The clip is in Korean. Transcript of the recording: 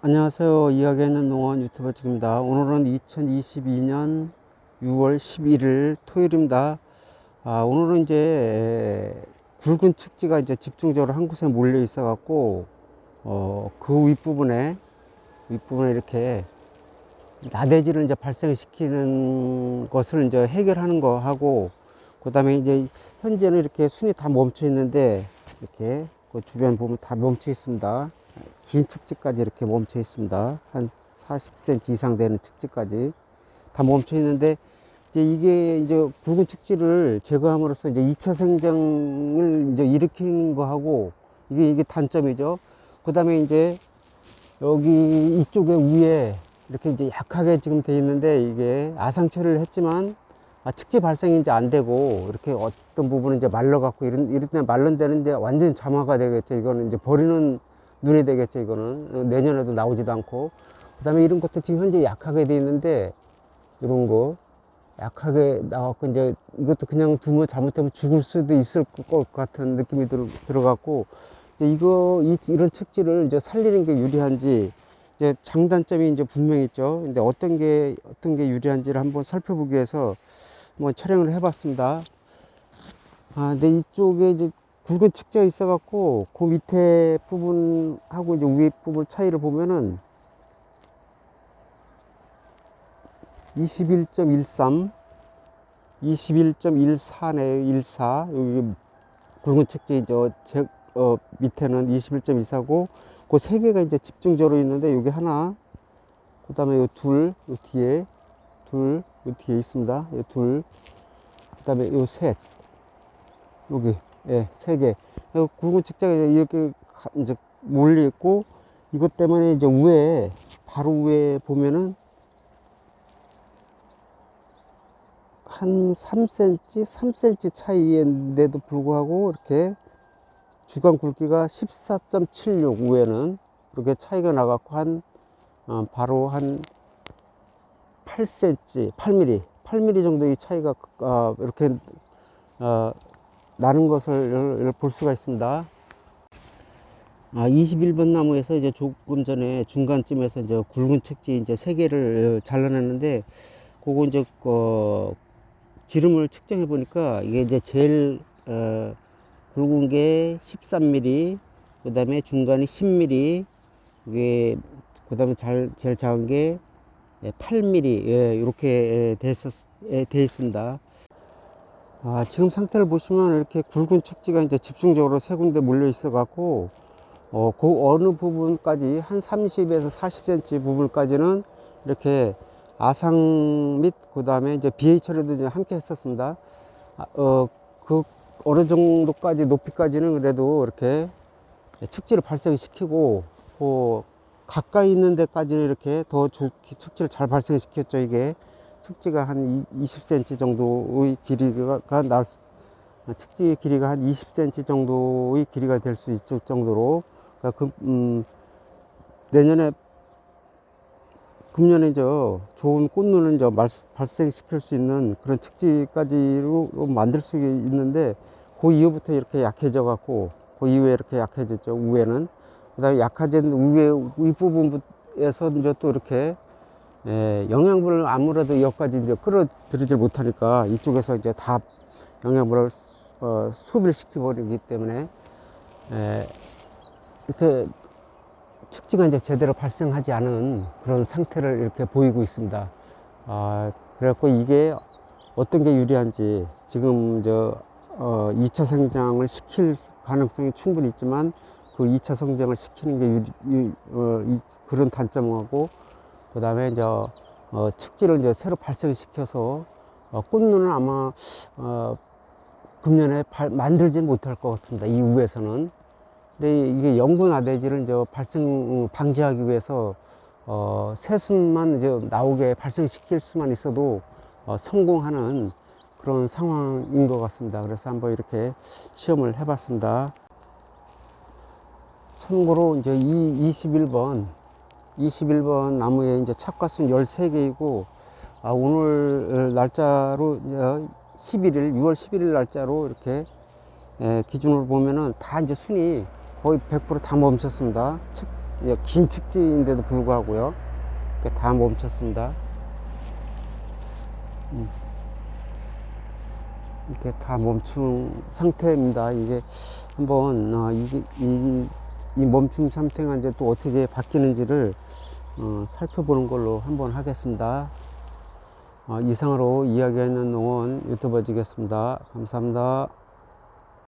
안녕하세요. 이야기하는 농원 유튜버 찍입니다. 오늘은 2022년 6월 11일 토요일입니다. 아, 오늘은 이제 굵은 측지가 이제 집중적으로 한 곳에 몰려 있어 갖고 어, 그 윗부분에 윗부분에 이렇게 나대지를 이제 발생시키는 것을 이제 해결하는 거 하고 그 다음에 이제 현재는 이렇게 순이 다 멈춰 있는데 이렇게 그 주변 보면 다 멈춰 있습니다. 긴 측지까지 이렇게 멈춰 있습니다. 한 40cm 이상 되는 측지까지 다 멈춰 있는데 이제 이게 이제 굵은 측지를 제거함으로써 이제 2차 생장을 이제 일으키는 거하고 이게 이게 단점이죠. 그 다음에 이제 여기 이쪽에 위에 이렇게 이제 약하게 지금 돼 있는데 이게 아상 처리를 했지만 아, 측지 발생이 이제 안 되고 이렇게 어떤 부분은 이제 말라 갖고 이런 이럴 때 말른 데는 이제 완전 점화가 되겠죠. 이거는 이제 버리는 눈이 되겠죠. 이거는 어, 내년에도 나오지도 않고 그 다음에 이런 것도 지금 현재 약하게 돼 있는데 이런 거 약하게 나왔고 이제 이것도 그냥 두면 잘못하면 죽을 수도 있을 것 같은 느낌이 들, 들어갔고 이제 이거 이, 이런 측지를 이제 살리는 게 유리한지 이제 장단점이 이제 분명히 있죠. 근데 어떤 게 어떤 게 유리한지를 한번 살펴보기 위해서 뭐 촬영을 해봤습니다. 아, 근데 이쪽에 이제 굵은 측지가 있어갖고 그 밑에 부분하고 이제 위에 부분 차이를 보면은 21.13, 21.14네요. 14. 여기 굵은 측지 저 제, 어, 밑에는 21.24고 그 세 개가 이제 집중적으로 있는데 여기 하나, 그 다음에 요 둘, 요 뒤에 둘, 요 뒤에 있습니다. 요 둘, 그 다음에 요 셋, 여기 예, 세 개. 요 굵은 측자가 이렇게 가- 이제 몰려 있고 이것 때문에 이제 위에 바로 위에 보면은 한 3cm, 3cm 차이인데도 불구하고 이렇게 주간 굵기가 14.76 위에는 이렇게 차이가 나갖고 한 어, 바로 한 8cm, 8mm, 8mm 정도의 차이가 어, 이렇게 어, 나는 것을 볼 수가 있습니다. 아, 21번 나무에서 이제 조금 전에 중간쯤에서 이제 굵은 책지 이제 세 개를 잘라냈는데 그거 이제 어, 기름을 측정해 보니까 이게 이제 제일 어, 굵은 게 13mm, 그 다음에 중간이 10mm, 이게 그 다음에 잘 제일 작은 게 8mm 예, 이렇게 돼, 있었, 예, 돼 있습니다. 아, 지금 상태를 보시면 이렇게 굵은 축지가 이제 집중적으로 세 군데 몰려 있어 갖고 어, 그 어느 부분까지 한 30에서 40cm 부분까지는 이렇게 아상 및 그다음에 이제 BA 처리도 이제 함께 했었습니다. 아, 어, 그 어느 정도까지 높이까지는 그래도 이렇게 측지를 발생시키고 그 가까이 있는 데까지는 이렇게 더 좋게 측지를 잘 발생시켰죠. 이게 측지가 한 20cm 정도의 길이가 날 측지 길이가 한 20cm 정도의 길이가 될 수 있을 정도로 그러니까 그, 음, 내년에 금년에 저 좋은 꽃눈을 이제 말, 발생시킬 수 있는 그런 측지까지로 만들 수 있는데 그 이후부터 이렇게 약해져 갖고 그 이후에 이렇게 약해졌죠 위에는. 그다음에 약해진 위에 윗부분에서 이제 또 이렇게 예, 영양분을 아무래도 여기까지 이제 끌어들이질 못하니까 이쪽에서 이제 다 영양분을 어, 소비를 시켜버리기 때문에 예, 이렇게 측지가 이제 제대로 발생하지 않은 그런 상태를 이렇게 보이고 있습니다. 아, 그래갖고 이게 어떤 게 유리한지 지금 저 어, 2차 성장을 시킬 가능성이 충분히 있지만 그 2차 성장을 시키는 게 유리, 유, 어, 이, 그런 단점하고 그 다음에 이제 어, 측지를 이제 새로 발생시켜서 어, 꽃눈은 아마 어, 금년에 발, 만들지 못할 것 같습니다. 이 우에서는. 근데 이게 영분 아대지를 이제 발생 방지하기 위해서 어, 새순만 이제 나오게 발생시킬 수만 있어도 어, 성공하는 그런 상황인 것 같습니다. 그래서 한번 이렇게 시험을 해봤습니다. 참고로 이제 이 21번 21번 나무에 이제 착과순 13개이고, 아, 오늘 날짜로, 11일, 6월 11일 날짜로 이렇게, 에, 기준으로 보면은 다 이제 순이 거의 100%다 멈췄습니다. 측, 예, 긴 측지인데도 불구하고요. 다 멈췄습니다. 음. 이렇게 다 멈춘 상태입니다. 이게 한번 어, 이게 이, 이 멈춤 상태가 이제 또 어떻게 바뀌는지를 어, 살펴보는 걸로 한번 하겠습니다. 어, 이상으로 이야기하는 농원 유튜버지겠습니다. 감사합니다.